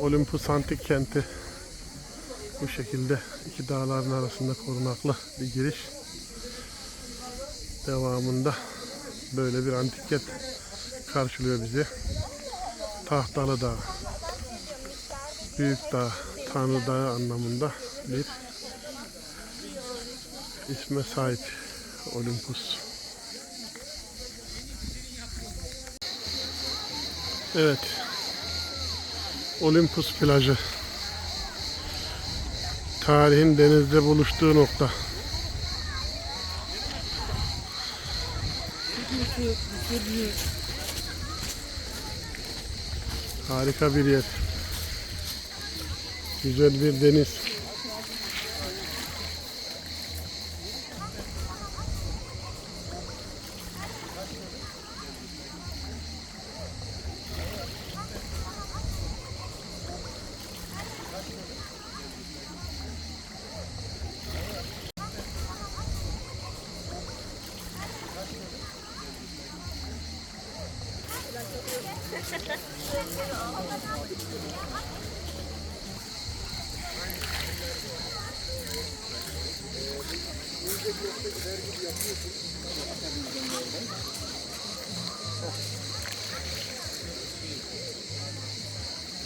Olympus Antik Kenti bu şekilde iki dağların arasında korunaklı bir giriş. Devamında böyle bir antik kent karşılıyor bizi. Tahtalı Dağ, Büyük Dağ, Tanrı Dağı anlamında bir isme sahip Olympus. Evet. Olympus plajı. Tarihin denizde buluştuğu nokta. Harika bir yer. Güzel bir deniz. Yapıyorsun.